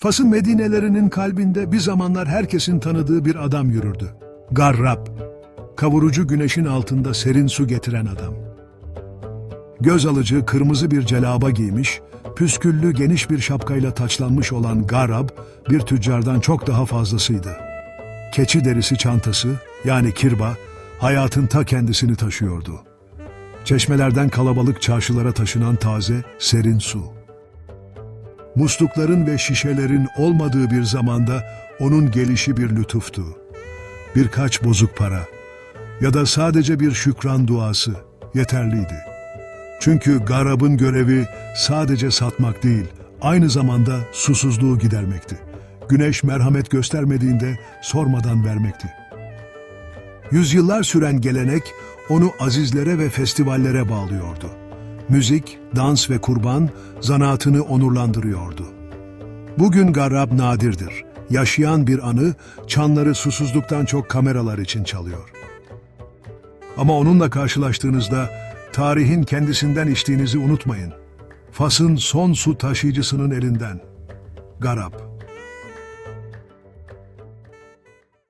Fas'ın Medinelerinin kalbinde bir zamanlar herkesin tanıdığı bir adam yürürdü. Garrab, kavurucu güneşin altında serin su getiren adam. Göz alıcı kırmızı bir celaba giymiş, püsküllü geniş bir şapkayla taçlanmış olan Garrab, bir tüccardan çok daha fazlasıydı. Keçi derisi çantası, yani kirba, hayatın ta kendisini taşıyordu. Çeşmelerden kalabalık çarşılara taşınan taze, serin su. Muslukların ve şişelerin olmadığı bir zamanda onun gelişi bir lütuftu. Birkaç bozuk para ya da sadece bir şükran duası yeterliydi. Çünkü garabın görevi sadece satmak değil, aynı zamanda susuzluğu gidermekti. Güneş merhamet göstermediğinde sormadan vermekti. Yüzyıllar süren gelenek onu azizlere ve festivallere bağlıyordu. Müzik, dans ve kurban zanaatını onurlandırıyordu. Bugün Garrab nadirdir. Yaşayan bir anı çanları susuzluktan çok kameralar için çalıyor. Ama onunla karşılaştığınızda tarihin kendisinden içtiğinizi unutmayın. Fas'ın son su taşıyıcısının elinden. Garab.